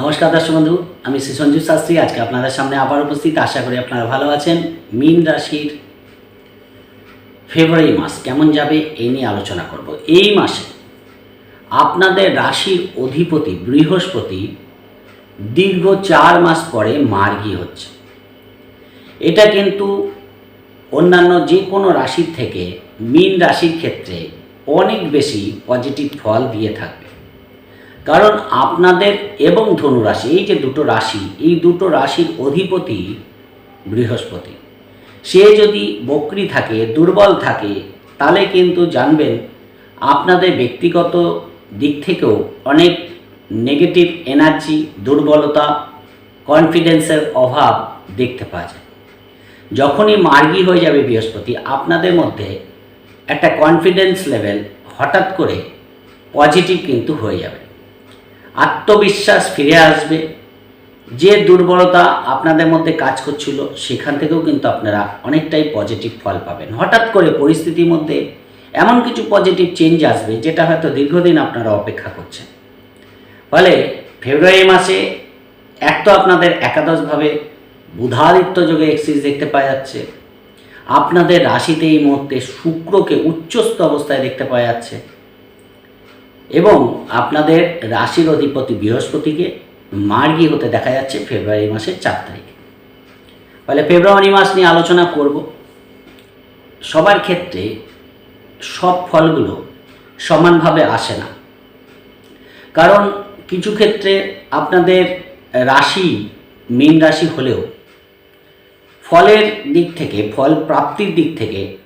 নমস্কার দর্শক বন্ধু, আমি শ্রী সঞ্জীব শাস্ত্রী। আজকে আপনাদের সামনে আবার উপস্থিত। আশা করি আপনারা ভালো আছেন। মীন রাশির ফেব্রুয়ারি মাস কেমন যাবে এই নিয়ে আলোচনা করব। এই মাসে আপনাদের রাশির অধিপতি বৃহস্পতি দীর্ঘ চার মাস পরে মার্গী হচ্ছে। এটা কিন্তু অন্যান্য যে কোনো রাশির থেকে মীন রাশির ক্ষেত্রে অনেক বেশি পজিটিভ ফল দিয়ে থাকবে কারণ আপনাদের এবং ধনু রাশি এই যে দুটো রাশি, এই দুটো রাশির অধিপতি বৃহস্পতি। সে যদি বকরি থাকে, দুর্বল থাকে, তাহলে কিন্তু জানবেন আপনাদের ব্যক্তিগত দিক থেকেও অনেক নেগেটিভ এনার্জি দুর্বলতা কনফিডেন্সের অভাব দেখতে পাওয়া যায়। যখনই মার্গী হয়ে যাবে বৃহস্পতি, আপনাদের মধ্যে একটা কনফিডেন্স লেভেল হঠাৎ করে পজিটিভ কিন্তু হয়ে যাবে। আত্মবিশ্বাস ফিরে আসবে। যে দুর্বলতা আপনাদের মধ্যে কাজ করছিল, সেখান থেকেও কিন্তু আপনারা অনেকটাই পজিটিভ ফল পাবেন। হঠাৎ করে পরিস্থিতির মধ্যে এমন কিছু পজিটিভ চেঞ্জ আসবে, যেটা হয়তো দীর্ঘদিন আপনারা অপেক্ষা করছেন। ফলে ফেব্রুয়ারি মাসে এক তো আপনাদের একাদশভাবে বুধাদিত্য যোগে এক্সিস দেখতে পাওয়া যাচ্ছে। আপনাদের রাশিতে এই মুহূর্তে শুক্রকে উচ্চস্থ অবস্থায় দেখতে পাওয়া যাচ্ছে। এবং আপনাদের রাশির অধিপতি বৃহস্পতিকে মার্গী হতে দেখা যাচ্ছে ফেব্রুয়ারি মাসের চার তারিখে। ফলে ফেব্রুয়ারি মাস নিয়ে আলোচনা করব। সবার ক্ষেত্রে সব ফলগুলো সমানভাবে আসে না। কারণ কিছু ক্ষেত্রে আপনাদের রাশি, মীন রাশি হলেও ফলের দিক থেকে, ফল প্রাপ্তির দিক থেকে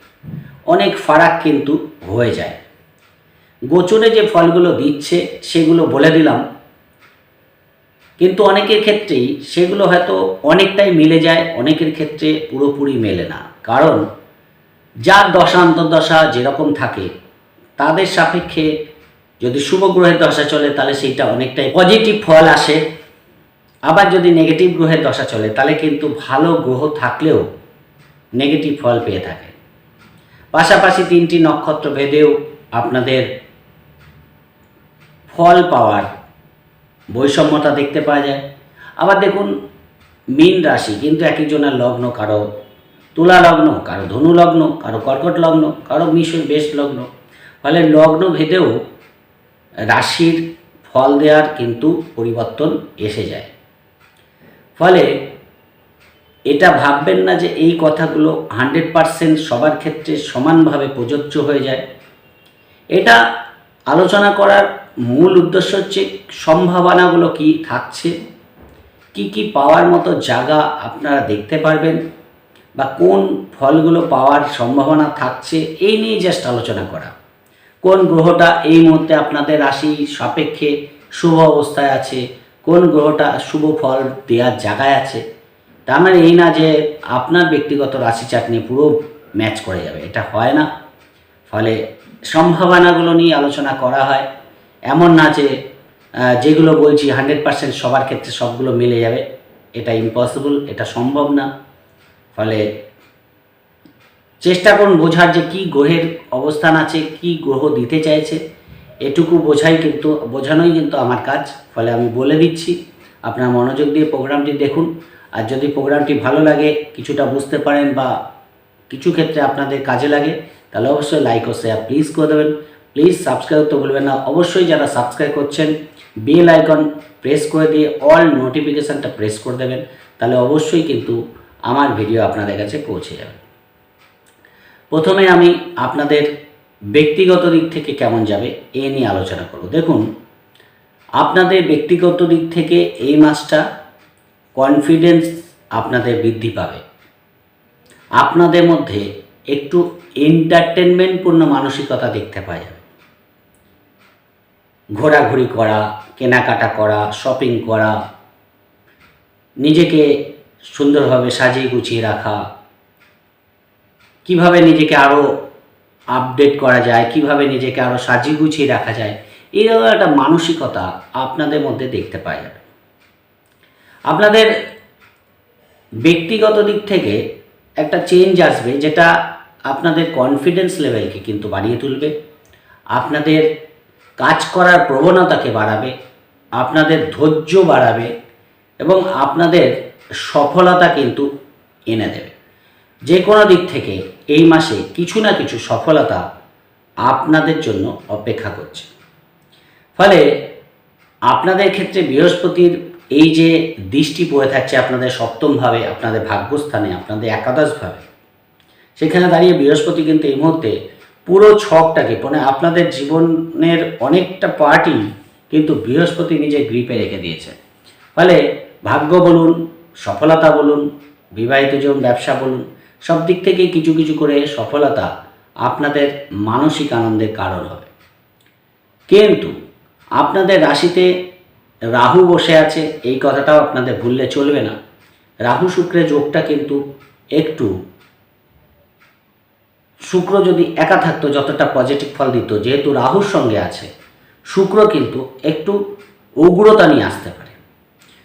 অনেক ফারাক কিন্তু হয়ে যায়। গোচরে যে ফলগুলো দিচ্ছে, সেগুলো বলে দিলাম। কিন্তু অনেকের ক্ষেত্রেই সেগুলো হয়তো অনেকটাই মিলে যায়, অনেকের ক্ষেত্রে পুরোপুরি মেলে না। কারণ যার দশা অন্তর্দশা যেরকম থাকে, তাদের সাপেক্ষে যদি শুভ গ্রহের দশা চলে, তাহলে সেইটা অনেকটাই পজিটিভ ফল আসে। আবার যদি নেগেটিভ গ্রহের দশা চলে, তাহলে কিন্তু ভালো গ্রহ থাকলেও নেগেটিভ ফল পেয়ে থাকে। পাশাপাশি তিনটি নক্ষত্র ভেদেও আপনাদের ফল পাওয়ার বৈষম্যতা দেখতে পাওয়া যায়। আবার দেখুন, মীন রাশি কিন্তু এক একজনের লগ্ন, কারও তুলা লগ্ন, কারও ধনু লগ্ন, কারও কর্কট লগ্ন, কারও মিশর বেশ লগ্ন। ফলে লগ্ন ভেদেও রাশির ফল দেওয়ার কিন্তু পরিবর্তন এসে যায়। ফলে এটা ভাববেন না যে এই কথাগুলো হান্ড্রেড পারসেন্ট সবার ক্ষেত্রে সমানভাবে প্রযোজ্য হয়ে যায়। এটা আলোচনা করার মূল উদ্দেশ্য হচ্ছে সম্ভাবনাগুলো কি থাকছে, কি কি পাওয়ার মতো জায়গা আপনারা দেখতে পারবেন বা কোন ফলগুলো পাওয়ার সম্ভাবনা থাকছে, এই নিয়ে জাস্ট আলোচনা করা। কোন গ্রহটা এই মুহূর্তে আপনাদের রাশি সাপেক্ষে শুভ অবস্থায় আছে, কোন গ্রহটা শুভ ফল দেওয়ার জায়গায় আছে, তার মানে এই না যে আপনার ব্যক্তিগত রাশি চাট নিয়ে পুরো ম্যাচ করে যাবে, এটা হয় না। ফলে সম্ভাবনাগুলো নিয়ে আলোচনা করা হয়। এমন না যে যেগুলো বলছি হান্ড্রেড পার্সেন্ট সবার ক্ষেত্রে সবগুলো মিলে যাবে। এটা ইম্পসিবল এটা সম্ভব না। ফলে চেষ্টা করুন বোঝার যে কী গ্রহের অবস্থান আছে, কি গ্রহ দিতে চাইছে। এটুকু বোঝাই কিন্তু, বোঝানোই কিন্তু আমার কাজ। ফলে আমি বলে দিচ্ছি, আপনার মনোযোগ দিয়ে প্রোগ্রামটি দেখুন। আর যদি প্রোগ্রামটি ভালো লাগে, কিছুটা বুঝতে পারেন বা কিছু ক্ষেত্রে আপনাদের কাজে লাগে, তাহলে অবশ্যই লাইক ও শেয়ার প্লিজ করে দেবেন। প্লিজ সাবস্ক্রাইব তো বলবেন না। অবশ্যই যারা সাবস্ক্রাইব করছেন বেল আইকন প্রেস করে দিয়ে অল নোটিফিকেশানটা প্রেস করে দেবেন, তাহলে অবশ্যই কিন্তু আমার ভিডিও আপনাদের কাছে পৌঁছে যাবে। প্রথমে আমি আপনাদের ব্যক্তিগত দিক থেকে কেমন যাবে এ নিয়ে আলোচনা করব। দেখুন, আপনাদের ব্যক্তিগত দিক থেকে এই মাসটা কনফিডেন্স আপনাদের বৃদ্ধি পাবে। আপনাদের মধ্যে একটু এন্টারটেনমেন্টপূর্ণ মানসিকতা দেখতে পাওয়া যাবে। ঘোরাঘুরি করা, কেনাকাটা করা শপিং করা, নিজেকে সুন্দরভাবে সাজিয়ে গুছিয়ে রাখা। কীভাবে নিজেকে আরও আপডেট করা যায়, কীভাবে নিজেকে আরও সাজিয়ে গুছিয়ে রাখা যায় এইরকম একটা মানসিকতা আপনাদের মধ্যে দেখতে পাওয়া যাবে। আপনাদের ব্যক্তিগত দিক থেকে একটা চেঞ্জ আসবে, যেটা আপনাদের কনফিডেন্স লেভেলকে কিন্তু বাড়িয়ে তুলবে। আপনাদের কাজ করার প্রবণতাকে বাড়াবে, আপনাদের ধৈর্য বাড়াবে এবং আপনাদের সফলতা কিন্তু এনে দেবে। যে কোনো দিক থেকে এই মাসে কিছু না কিছু সফলতা আপনাদের জন্য অপেক্ষা করছে। ফলে আপনাদের ক্ষেত্রে বৃহস্পতির এই যে দৃষ্টি পড়ে থাকছে আপনাদের সপ্তমভাবে, আপনাদের ভাগ্যস্থানে, আপনাদের একাদশভাবে, সেখানে দাঁড়িয়ে বৃহস্পতি কিন্তু এই মুহূর্তে পুরো ছকটাকে মানে আপনাদের জীবনের অনেকটা পার্টি কিন্তু বৃহস্পতি নিজের গ্রিপে রেখে দিয়েছে। ফলে ভাগ্য বলুন, সফলতা বলুন, বিবাহিত জীবন ব্যবসা বলুন, সব দিক থেকেই কিছু কিছু করে সফলতা আপনাদের মানসিক আনন্দের কারণ হবে। কিন্তু আপনাদের রাশিতে রাহু বসে আছে, এই কথাটাও আপনাদের ভুললে চলবে না। রাহু শুক্রের যোগটা কিন্তু একটু শুক্র যদি একা থাকতো, যতটা পজিটিভ ফল দিত, যেহেতু রাহুর সঙ্গে আছে, শুক্র কিন্তু একটু উগ্রতা নিয়ে আসতে পারে।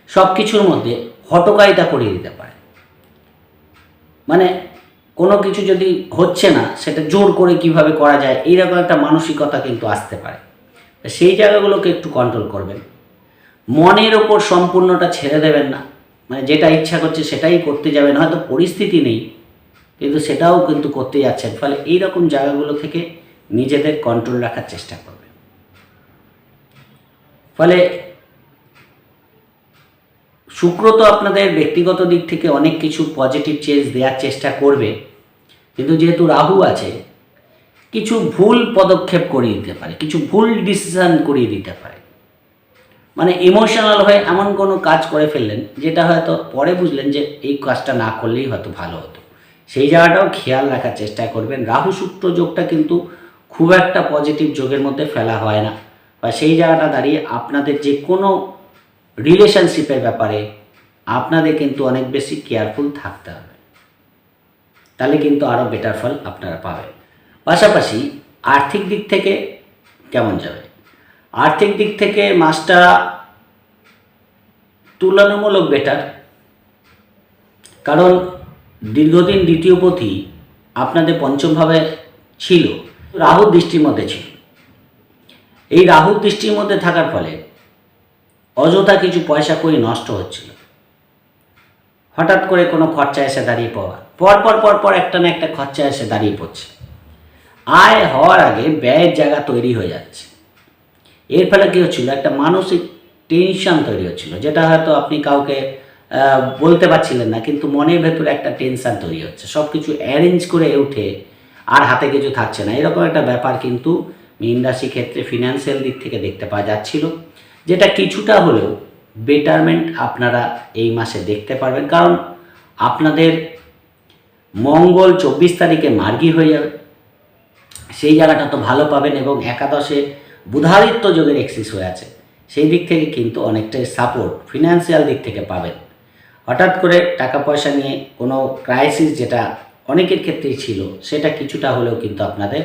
সব কিছুর মধ্যে হটকারিতা করিয়ে দিতে পারে। মানে কোনো কিছু যদি হচ্ছে না, সেটা জোর করে কীভাবে করা যায়, এইরকম একটা মানসিকতা কিন্তু আসতে পারে। সেই জায়গাগুলোকে একটু কন্ট্রোল করবেন। মনের ওপর সম্পূর্ণটা ছেড়ে দেবেন না। মানে যেটা ইচ্ছা করছে সেটাই করতে যাবেন। হয়তো পরিস্থিতি নেই কিন্তু সেটাও কিন্তু করতে যাচ্ছেন। ফলে এই রকম জায়গাগুলো থেকে নিজেদের কন্ট্রোল রাখার চেষ্টা করবে। ফলে শুক্র তো আপনাদের ব্যক্তিগত দিক থেকে অনেক কিছু পজিটিভ চেঞ্জ দেওয়ার চেষ্টা করবে। কিন্তু যেহেতু রাহু আছে, কিছু ভুল পদক্ষেপ করিয়ে দিতে পারে, কিছু ভুল ডিসিশন করিয়ে দিতে পারে। মানে ইমোশনাল হয়ে এমন কোনো কাজ করে ফেললেন, যেটা হয়তো পরে বুঝলেন যে এই কাজটা না করলেই হয়তো ভালো হতো। সেই জায়গাটাও খেয়াল রাখার চেষ্টা করবেন। রাহু শুক্র যোগটা কিন্তু খুব একটা পজিটিভ যোগের মধ্যে ফেলা হয় না। বা সেই জায়গাটা দাঁড়িয়ে আপনাদের যে কোনো রিলেশনশিপের ব্যাপারে আপনাদের কিন্তু অনেক বেশি কেয়ারফুল থাকতে হবে। তাহলে কিন্তু আরও বেটার ফল আপনারা পাবেন। পাশাপাশি আর্থিক দিক থেকে কেমন যাবে? আর্থিক দিক থেকে মাসটা তুলনামূলক বেটার কারণ দীর্ঘদিন দ্বিতীয় পথি আপনাদের পঞ্চমভাবে ছিল। রাহুর দৃষ্টির মধ্যে ছিল। এই রাহুর দৃষ্টির মধ্যে থাকার ফলে অযথা কিছু পয়সা কই নষ্ট হচ্ছিল। হঠাৎ করে কোনো খরচা এসে দাঁড়িয়ে পড়া। পর পর পর পর একটা না একটা খরচা এসে দাঁড়িয়ে পড়ছে। আয় হওয়ার আগে ব্যয়ের জায়গা তৈরি হয়ে যাচ্ছে। এর ফলে কী হচ্ছিল? একটা মানসিক টেনশন তৈরি হচ্ছিল, যেটা হয়তো আপনি কাউকে বলতে পারছিলেন না, কিন্তু মনের ভেতরে একটা টেনশন তৈরি হচ্ছে। সব কিছু অ্যারেঞ্জ করে উঠে আর হাতে কিছু থাকছে না। এরকম একটা ব্যাপার কিন্তু মীন রাশি ক্ষেত্রে ফিনান্সিয়াল দিক থেকে দেখতে পাওয়া যাচ্ছিল, যেটা কিছুটা হলেও বেটারমেন্ট আপনারা এই মাসে দেখতে পারবেন। কারণ আপনাদের মঙ্গল চব্বিশ তারিখে মার্গী হয়ে যাবে। সেই জায়গাটা তো ভালো পাবেন এবং একাদশে বুধাদিত্য যোগের এক্সিস হয়ে আছে। সেই দিক থেকে কিন্তু অনেকটাই সাপোর্ট ফিনান্সিয়াল দিক থেকে পাবেন। হঠাৎ করে টাকা পয়সা নিয়ে কোনো ক্রাইসিস যেটা অনেকের ক্ষেত্রেই ছিল, সেটা কিছুটা হলেও কিন্তু আপনাদের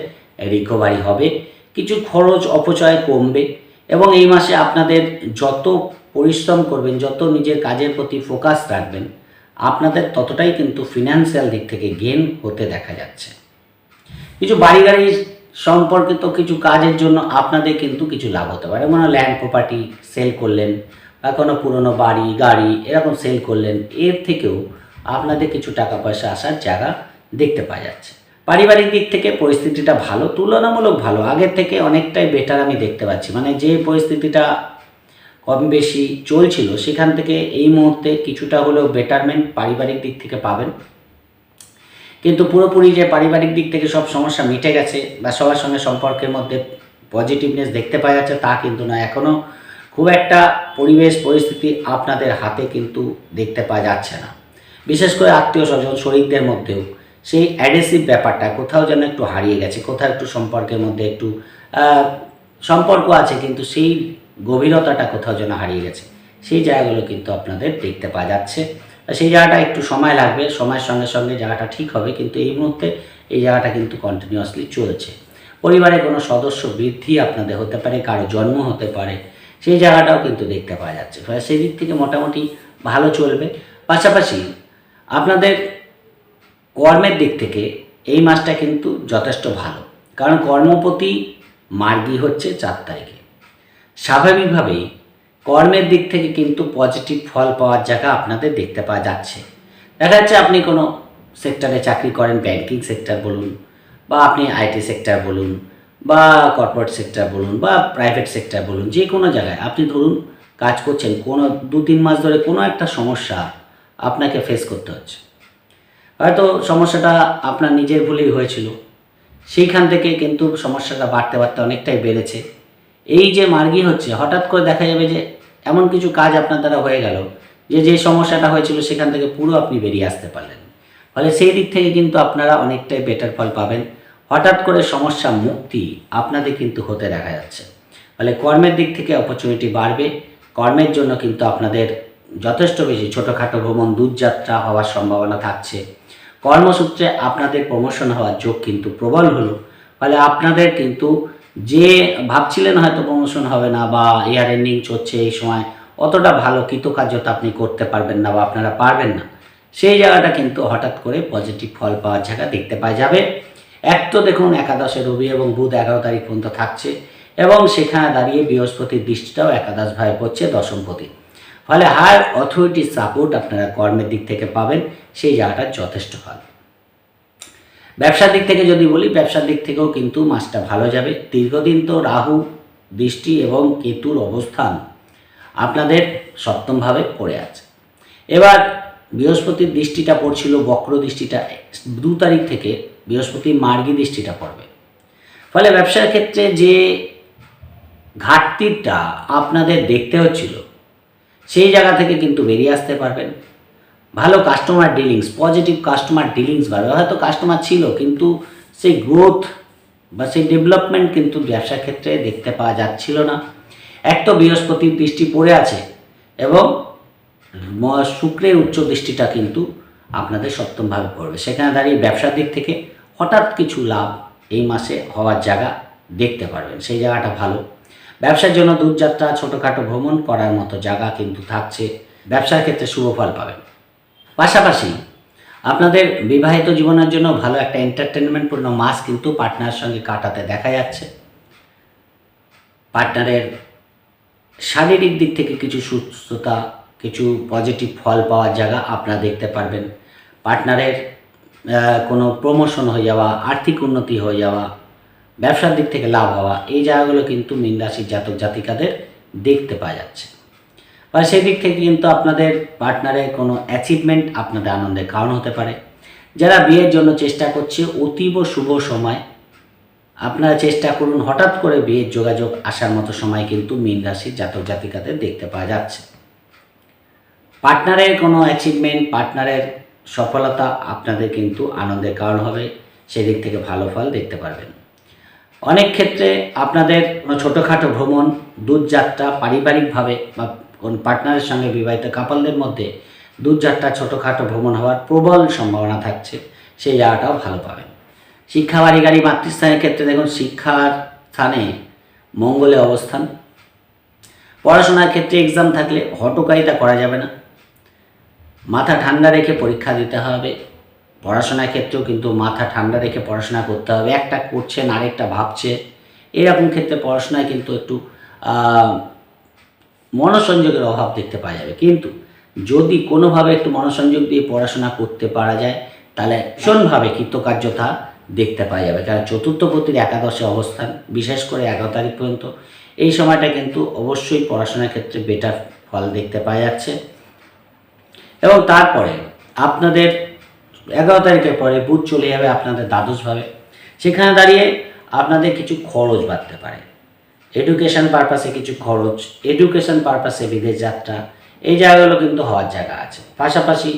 রিকভারি হবে। কিছু খরচ অপচয় কমবে এবং এই মাসে আপনাদের যত পরিশ্রম করবেন, যত নিজের কাজের প্রতি ফোকাস রাখবেন, আপনাদের ততটাই কিন্তু ফিনান্সিয়াল দিক থেকে গেন হতে দেখা যাচ্ছে। কিছু বাড়ি গাড়ি সম্পর্কিত কিছু কাজের জন্য আপনাদের কিন্তু কিছু লাভ হতে পারে। মানে ল্যান্ড প্রপার্টি সেল করলেন কোনো পুরনো বাড়ি, গাড়ি এরকম সেল করলেন, এর থেকেও আপনাদের কিছু টাকা পয়সা আসার জায়গা দেখতে পাওয়া যাচ্ছে। পারিবারিক দিক থেকে পরিস্থিতিটা ভালো, তুলনামূলক ভালো। আগের থেকে অনেকটাই বেটার আমি দেখতে পাচ্ছি। মানে যে পরিস্থিতিটা কম বেশি চলছিল, সেখান থেকে এই মুহূর্তে কিছুটা হলেও বেটারমেন্ট পারিবারিক দিক থেকে পাবেন। কিন্তু পুরোপুরি যে পারিবারিক দিক থেকে সব সমস্যা মিটে গেছে বা সবার সঙ্গে সম্পর্কের মধ্যে পজিটিভনেস দেখতে পাওয়া যাচ্ছে, তা কিন্তু না এখনও খুব একটা পরিবেশ, পরিস্থিতি আপনাদের হাতে কিন্তু দেখতে পাওয়া যাচ্ছে না। বিশেষ করে আত্মীয় স্বজন, শরীরদের মধ্যেও। সেই অ্যাডেসিভ ব্যাপারটা কোথাও যেন একটু হারিয়ে গেছে, কোথাও একটু সম্পর্কের মধ্যে একটু সম্পর্ক আছে, কিন্তু সেই গভীরতাটা কোথাও যেন হারিয়ে গেছে। সেই জায়গাগুলো কিন্তু আপনাদের দেখতে পাওয়া যাচ্ছে। সেই জায়গাটা একটু সময় লাগবে, সময়ের সঙ্গে সঙ্গে জায়গাটা ঠিক হবে, কিন্তু এই মুহূর্তে এই জায়গাটা কিন্তু কন্টিনিউয়াসলি চলছে। পরিবারে কোনো সদস্য বৃদ্ধি আপনাদের হতে পারে, কারও জন্ম হতে পারে সেই জায়গাটাও কিন্তু দেখতে পাওয়া যাচ্ছে। ফলে সেই দিক থেকে মোটামুটি ভালো চলবে। পাশাপাশি আপনাদের কর্মের দিক থেকে এই মাসটা কিন্তু যথেষ্ট ভালো। কারণ কর্মপতি মার্গী হচ্ছে চার তারিখে। স্বাভাবিকভাবেই কর্মের দিক থেকে কিন্তু পজিটিভ ফল পাওয়ার জায়গা আপনাদের দেখতে পাওয়া যাচ্ছে। দেখা যাচ্ছে আপনি কোনো সেক্টরে চাকরি করেন ব্যাংকিং সেক্টর বলুন বা আপনি আইটি সেক্টর বলুন বা কর্পোরেট সেক্টর বলুন বা প্রাইভেট সেক্টর বলুন, যে কোনো জায়গায় আপনি ধরুন কাজ করছেন, কোনো দু তিন মাস ধরে কোনো একটা সমস্যা আপনাকে ফেস করতে হচ্ছে। হয়তো সমস্যাটা আপনার নিজের ভুলেই হয়েছিল। সেইখান থেকে কিন্তু সমস্যাটা বাড়তে বাড়তে অনেকটাই বেড়েছে। এই যে মার্গি হচ্ছে, হঠাৎ করে দেখা যাবে যে এমন কিছু কাজ আপনার দ্বারা হয়ে গেল যে যে সমস্যাটা হয়েছিল সেখান থেকে পুরো আপনি বেরিয়ে আসতে পারলেন। ফলে সেই দিক থেকে কিন্তু আপনারা অনেকটাই বেটার ফল পাবেন। হঠাৎ করে সমস্যা মুক্তি আপনাদের কিন্তু হতে দেখা যাচ্ছে। ফলে কর্মের দিক থেকে অপরচুনিটি বাড়বে। কর্মের জন্য কিন্তু আপনাদের যথেষ্ট বেশি ছোটোখাটো ভ্রমণ, দূরযাত্রা হওয়ার সম্ভাবনা থাকছে। কর্মসূত্রে আপনাদের প্রমোশন হওয়ার যোগ কিন্তু প্রবল হলো। ফলে আপনাদের কিন্তু যে ভাবছিলেন হয়তো প্রমোশন হবে না বা এয়ার এন্ডিং চলছে এই সময়, অতটা ভালো কৃতকার্যতা আপনি করতে পারবেন না বা আপনারা পারবেন না। সেই জায়গাটা কিন্তু হঠাৎ করে পজিটিভ ফল পাওয়ার জায়গা দেখতে পাওয়া যাবে। এক তো দেখুন একাদশে রবি এবং বুধ এগারো তারিখ পর্যন্ত থাকছে এবং সেখানে দাঁড়িয়ে বৃহস্পতির দৃষ্টিটাও একাদশ ভাবে পড়ছে দশমপতি ফলে হায়ার অথরিটির সাপোর্ট আপনারা কর্মের দিক থেকে পাবেন, সেই জায়গাটা যথেষ্ট ভালো। ব্যবসার দিক থেকে যদি বলি, ব্যবসার দিক থেকেও কিন্তু মাসটা ভালো যাবে। দীর্ঘদিন তো রাহু দৃষ্টি এবং কেতুর অবস্থান আপনাদের সপ্তমভাবে পড়ে আছে। এবার বৃহস্পতির দৃষ্টিটা পড়ছিল, বক্র দৃষ্টিটা দু তারিখ থেকে বৃহস্পতি মার্গী দৃষ্টিটা পড়বে। ফলে ব্যবসার ক্ষেত্রে যে ঘাটতিটা আপনাদের দেখতে হচ্ছিল সেই জায়গা থেকে কিন্তু বেরিয়ে আসতে পারবেন। ভালো customer dealings positive customer dealings বাড়বে। হয়তো কাস্টমার ছিল, কিন্তু সেই গ্রোথ বা সেই ডেভেলপমেন্ট কিন্তু ব্যবসার ক্ষেত্রে দেখতে পাওয়া যাচ্ছিল না। এক তো বৃহস্পতির দৃষ্টি পড়ে আছে এবং শুক্রের উচ্চ দৃষ্টিটা কিন্তু আপনাদের সপ্তমভাবে পড়বে। সেখানে দাঁড়িয়ে ব্যবসার দিক থেকে হঠাৎ কিছু লাভ এই মাসে হওয়ার জায়গা দেখতে পারবেন, সেই জায়গাটা ভালো। ব্যবসার জন্য দূরযাত্রা, ছোটোখাটো ভ্রমণ করার মতো জায়গা কিন্তু থাকছে, ব্যবসার ক্ষেত্রে শুভ ফল পাবেন। পাশাপাশি আপনাদের বিবাহিত জীবনের জন্য ভালো একটা এন্টারটেনমেন্টপূর্ণ মাস কিন্তু পার্টনারের সঙ্গে কাটাতে দেখা যাচ্ছে। পার্টনারের শারীরিক দিক থেকে কিছু সুস্থতা, কিছু পজিটিভ ফল পাওয়ার জায়গা আপনারা দেখতে পারবেন। পার্টনারের কোনো প্রমোশন হয়ে যাওয়া, আর্থিক উন্নতি হয়ে যাওয়া, ব্যবসার দিক থেকে লাভ হওয়া, এই জায়গাগুলো কিন্তু মীন রাশির জাতক জাতিকাদের দেখতে পাওয়া যাচ্ছে। বা সেই দিক থেকে কিন্তু আপনাদের পার্টনারের কোনো অ্যাচিভমেন্ট আপনাদের আনন্দের কারণ হতে পারে। যারা বিয়ের জন্য চেষ্টা করছে, অতীব শুভ সময়, আপনারা চেষ্টা করুন হঠাৎ করে বিয়ের যোগাযোগ আসার মতো সময় কিন্তু মীন রাশির জাতক জাতিকাদের দেখতে পাওয়া যাচ্ছে। পার্টনারের কোনো অ্যাচিভমেন্ট পার্টনারের সফলতা আপনাদের কিন্তু আনন্দের কারণ হবে সেদিক থেকে ভালো ফল দেখতে পারবেন। অনেক ক্ষেত্রে আপনাদের কোনো ছোটোখাটো ভ্রমণ, দূরযাত্রা পারিবারিকভাবে বা কোন পার্টনারের সঙ্গে বিবাহিত কাপলদের মধ্যে দূরযাত্রা, ছোটোখাটো ভ্রমণ হওয়ার প্রবল সম্ভাবনা থাকছে, সেই জায়গাটাও ভালো পাবেন। শিক্ষা বাড়ি, গাড়ি, মাতৃস্থানের ক্ষেত্রে দেখুন, শিক্ষার স্থানে মঙ্গলে অবস্থান। পড়াশোনার ক্ষেত্রে এক্সাম থাকলে হটকারিতা করা যাবে না। মাথা ঠান্ডা রেখে পরীক্ষা দিতে হবে। পড়াশোনার ক্ষেত্রেও কিন্তু মাথা ঠান্ডা রেখে পড়াশোনা করতে হবে। একটা করছেন, আরেকটা ভাবছে। এরকম ক্ষেত্রে পড়াশোনায় কিন্তু একটু মনোসংযোগের অভাব দেখতে পাওয়া যাবে। কিন্তু যদি কোনোভাবে একটু মনোসংযোগ দিয়ে পড়াশোনা করতে পারা যায়, তাহলে ভীষণভাবে কৃতকার্যতা দেখতে পাওয়া যাবে। কারণ চতুর্থ পতির একাদশে অবস্থান, বিশেষ করে এগারো তারিখ পর্যন্ত। এই সময়টা কিন্তু অবশ্যই পড়াশোনার ক্ষেত্রে বেটার ফল দেখতে পাওয়া যাচ্ছে। এবং তারপরে আপনাদের এগারো তারিখের পরে বুধ চলে যাবে আপনাদের দ্বাদশভাবে। সেখানে দাঁড়িয়ে আপনাদের কিছু খরচ বাড়তে পারে। এডুকেশন পারপাসে কিছু খরচ এডুকেশন পারপাসে বিদেশ যাত্রা, এই জায়গাগুলো কিন্তু হওয়ার জায়গা আছে। পাশাপাশি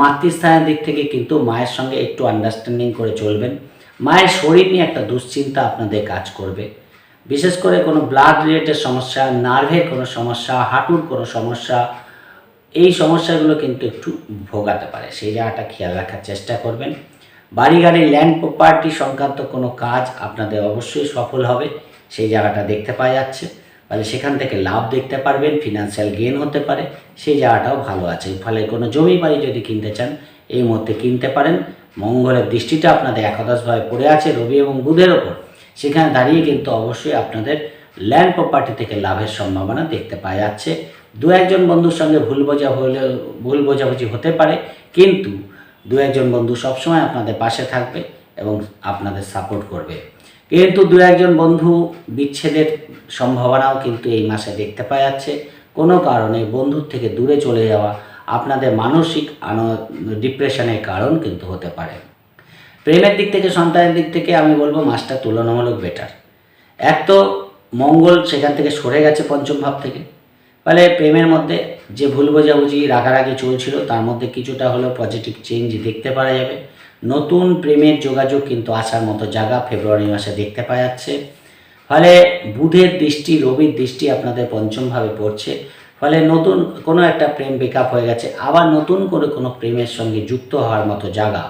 মাতৃস্থানের দিক থেকে কিন্তু মায়ের সঙ্গে একটু আন্ডারস্ট্যান্ডিং করে চলবেন। মায়ের শরীর নিয়ে একটা দুশ্চিন্তা আপনাদের কাজ করবে। বিশেষ করে কোনো ব্লাড রিলেটেড সমস্যা নার্ভের কোনো সমস্যা, হাঁটুর কোনো সমস্যা এই সমস্যাগুলো কিন্তু একটু ভোগাতে পারে। সেই জায়গাটা খেয়াল রাখার চেষ্টা করবেন। বাড়ি গাড়ি ল্যান্ড প্রপার্টি সংক্রান্ত কোনো কাজ আপনাদের অবশ্যই সফল হবে। সেই জায়গাটা দেখতে পাওয়া যাচ্ছে। ফলে সেখান থেকে লাভ দেখতে পারবেন ফিনান্সিয়াল গেন হতে পারে। সেই জায়গাটাও ভালো আছে। ফলে কোনো জমি বাড়ি যদি কিনতে চান, এই মুহূর্তে কিনতে পারেন। মঙ্গলের দৃষ্টিটা আপনাদের একাদশভাবে পড়ে আছে রবি এবং বুধের ওপর। সেখানে দাঁড়িয়ে কিন্তু অবশ্যই আপনাদের ল্যান্ড প্রপার্টি থেকে লাভের সম্ভাবনা দেখতে পাওয়া যাচ্ছে। দু একজন বন্ধুর সঙ্গে ভুল বোঝা হলে ভুল বোঝাবুঝি হতে পারে, কিন্তু দু একজন বন্ধু সবসময় আপনাদের পাশে থাকবে এবং আপনাদের সাপোর্ট করবে। কিন্তু দু একজন বন্ধু বিচ্ছেদের সম্ভাবনাও কিন্তু এই মাসে দেখতে পাওয়া যাচ্ছে। কোনো কারণে বন্ধুর থেকে দূরে চলে যাওয়া আপনাদের মানসিক আনো ডিপ্রেশনের কারণ কিন্তু হতে পারে। প্রেমের দিক থেকে, সন্তানের দিক থেকে আমি বলব মাসটা তুলনামূলক বেটার এক তো মঙ্গল সেখান থেকে সরে গেছে পঞ্চম ভাব থেকে। ফলে প্রেমের মধ্যে যে ভুল বোঝাবুঝি, রাগারাগি চলছিল, তার মধ্যে কিছুটা হলেও পজিটিভ চেঞ্জ দেখতে পাওয়া যাবে। নতুন প্রেমের যোগাযোগ কিন্তু আসার মতো জায়গা ফেব্রুয়ারি মাসে দেখতে পাওয়া যাচ্ছে। ফলে বুধের দৃষ্টি, রবির দৃষ্টি আপনাদের পঞ্চমভাবে পড়ছে। ফলে নতুন কোনো একটা প্রেম বেকআপ হয়ে গেছে। আবার নতুন করে কোনো প্রেমের সঙ্গে যুক্ত হওয়ার মতো জায়গা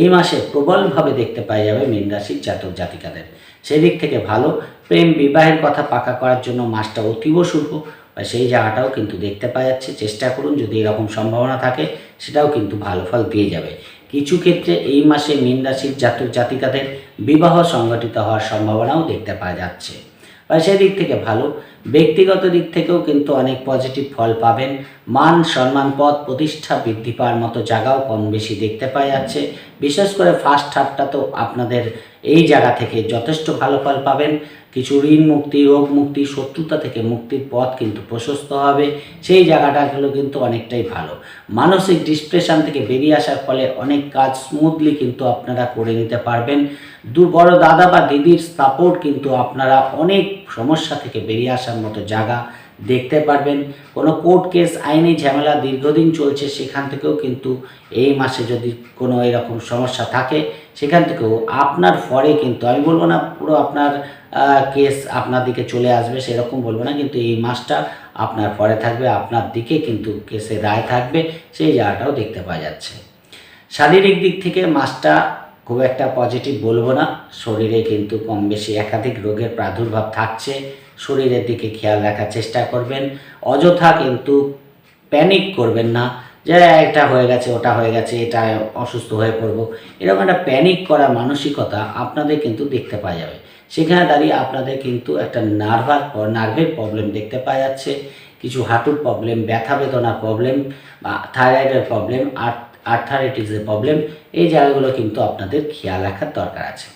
এই মাসে প্রবলভাবে দেখতে পাওয়া যাবে মীন রাশির জাতক জাতিকাদের। সেদিক থেকে ভালো। প্রেম বিবাহের কথা পাকা করার জন্য মাসটা অতীব শুভ। বা সেই জায়গাটাও কিন্তু দেখতে পাওয়া যাচ্ছে। চেষ্টা করুন, যদি এরকম সম্ভাবনা থাকে, সেটাও কিন্তু ভালো ফল দিয়ে যাবে। কিছু ক্ষেত্রে এই মাসে মীন রাশির জাতক জাতিকাদের বিবাহ সংগঠিত হওয়ার সম্ভাবনাও দেখতে পাওয়া যাচ্ছে। বা সেদিক থেকে ভালো। ব্যক্তিগত দিক থেকেও কিন্তু অনেক পজিটিভ ফল পাবেন। মান, সম্মান পদ প্রতিষ্ঠা বৃদ্ধি পাওয়ার মতো জায়গাও কম বেশি দেখতে পাওয়া যাচ্ছে। বিশেষ করে ফার্স্ট হাফটা তো আপনাদের এই জায়গা থেকে যথেষ্ট ভালো ফল পাবেন। কিছু ঋণ মুক্তি, রোগ মুক্তি, শত্রুতা থেকে মুক্তির পথ কিন্তু প্রশস্ত হবে। সেই জায়গাটাগুলো কিন্তু অনেকটাই ভালো। মানসিক ডিসপ্রেশন থেকে বেরিয়ে আসার ফলে অনেক কাজ স্মুথলি কিন্তু আপনারা করে নিতে পারবেন। দু বড় দাদা বা দিদির সাপোর্ট কিন্তু আপনারা অনেক সমস্যা থেকে বেরিয়ে আসার মতো জায়গা দেখতে পারবেন। কোনো কোর্ট কেস আইনি ঝামেলা দীর্ঘদিন চলছে, সেখান থেকেও কিন্তু এই মাসে যদি কোনো এরকম সমস্যা থাকে সেখান থেকেও আপনার ফরে কিন্তু, আমি বলব না পুরো আপনার কেস আপনার দিকে চলে আসবে, সেরকম বলব না, কিন্তু এই মাসটা আপনার পরে থাকবে, আপনার দিকে কিন্তু কেসের রায় থাকবে, সেই জায়গাটাও দেখতে পাওয়া যাচ্ছে। শারীরিক দিক থেকে মাসটা খুব একটা পজিটিভ বলব না, শরীরে কিন্তু কম বেশি একাধিক রোগের প্রাদুর্ভাব থাকছে, শরীরের দিকে খেয়াল রাখার চেষ্টা করবেন, অযথা কিন্তু প্যানিক করবেন না যে এটা হয়ে গেছে, ওটা হয়ে গেছে, এটা অসুস্থ হয়ে পড়ব। এরকম একটা প্যানিক করা মানসিকতা আপনাদের কিন্তু দেখতে পাওয়া যাবে। সেখানে দাঁড়িয়ে আপনাদের কিন্তু একটা নার্ভার নার্ভের প্রবলেম দেখতে পাওয়া যাচ্ছে। কিছু হাঁটুর প্রবলেম ব্যথা বেদনার প্রবলেম বা থাইরয়েডের প্রবলেম আর আর্থারাইটিসের প্রবলেম এই জায়গাগুলো কিন্তু আপনাদের খেয়াল রাখার দরকার আছে।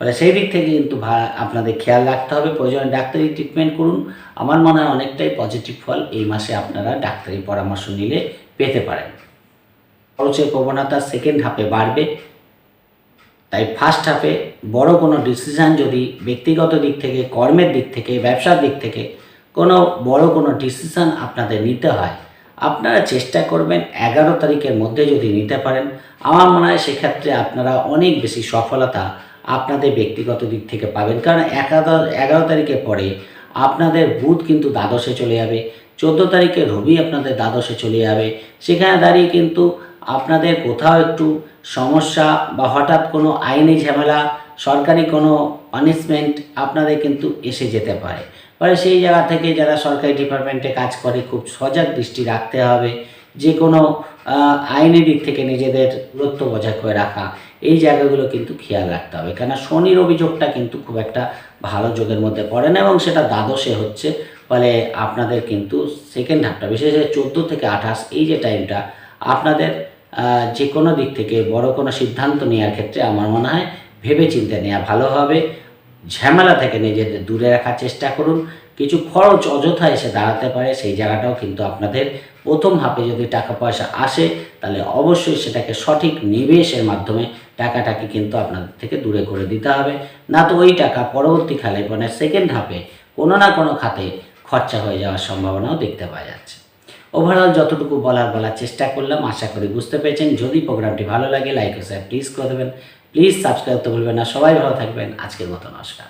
ফলে সেই দিক থেকে কিন্তু আপনাদের খেয়াল রাখতে হবে, প্রয়োজনে ডাক্তারি ট্রিটমেন্ট করুন। আমার মনে হয় অনেকটাই পজিটিভ ফল এই মাসে আপনারা ডাক্তারি পরামর্শ নিলে পেতে পারেন। খরচের প্রবণতা সেকেন্ড হাফে বাড়বে। তাই ফার্স্ট হাফে বড় কোনো ডিসিশান যদি ব্যক্তিগত দিক থেকে, কর্মের দিক থেকে, ব্যবসার দিক থেকে কোনো বড় কোনো ডিসিশান আপনাদের নিতে হয়, আপনারা চেষ্টা করবেন এগারো তারিখের মধ্যে যদি নিতে পারেন। আমার মনে হয় সেক্ষেত্রে আপনারা অনেক বেশি সফলতা আপনাদের ব্যক্তিগত দিক থেকে পাবেন। কারণ এগারো তারিখের পরে আপনাদের বুধ কিন্তু দ্বাদশে চলে যাবে। চোদ্দ তারিখে রবি আপনাদের দ্বাদশে চলে যাবে। সেখানে দাঁড়িয়ে কিন্তু আপনাদের কোথাও একটু সমস্যা বা হঠাৎ কোনো আইনি ঝামেলা, সরকারি কোনো পানিশমেন্ট আপনাদের কিন্তু এসে যেতে পারে। ফলে সেই জায়গা থেকে যারা সরকারি ডিপার্টমেন্টে কাজ করে, খুব সজাগ দৃষ্টি রাখতে হবে। যে কোনো আইনি দিক থেকে নিজেদের দূরত্ব বজায় করে রাখা। এই জায়গাগুলো কিন্তু খেয়াল রাখতে হবে। কেন শনির অভিযোগটা কিন্তু খুব একটা ভালো যোগের মধ্যে পড়ে না এবং সেটা দ্বাদশে হচ্ছে। ফলে আপনাদের কিন্তু সেকেন্ড হাফটা বিশেষ করে চোদ্দ থেকে আঠাশ, এই যে টাইমটা আপনাদের যে কোনো দিক থেকে বড় কোনো সিদ্ধান্ত নেওয়ার ক্ষেত্রে আমার মনে হয় ভেবে চিন্তে নেওয়া ভালো হবে। ঝামেলা থেকে নিজেদের দূরে রাখার চেষ্টা করুন। কিছু খরচ অযথা এসে দাঁড়াতে পারে, সেই জায়গাটাও কিন্তু আপনাদের প্রথম হাফে যদি টাকা পয়সা আসে, তাহলে অবশ্যই সেটাকে সঠিক নিবেশের মাধ্যমে টাকাটাকে কিন্তু আপনাদের থেকে দূরে করে দিতে হবে। না তো ওই টাকা পরবর্তীকালে মানে সেকেন্ড হাফে কোনো না কোনো খাতে খরচা হয়ে যাওয়ার সম্ভাবনাও দেখতে পাওয়া যাচ্ছে। ওভারঅল যতটুকু বলার বলার চেষ্টা করলাম, আশা করি বুঝতে পেরেছেন। যদি প্রোগ্রামটি ভালো লাগে লাইক ও শেয়ার প্লিজ করে দেবেন। প্লিজ সাবস্ক্রাইব তো ভুলবেন না। সবাই ভালো থাকবেন। আজকের মতো নমস্কার।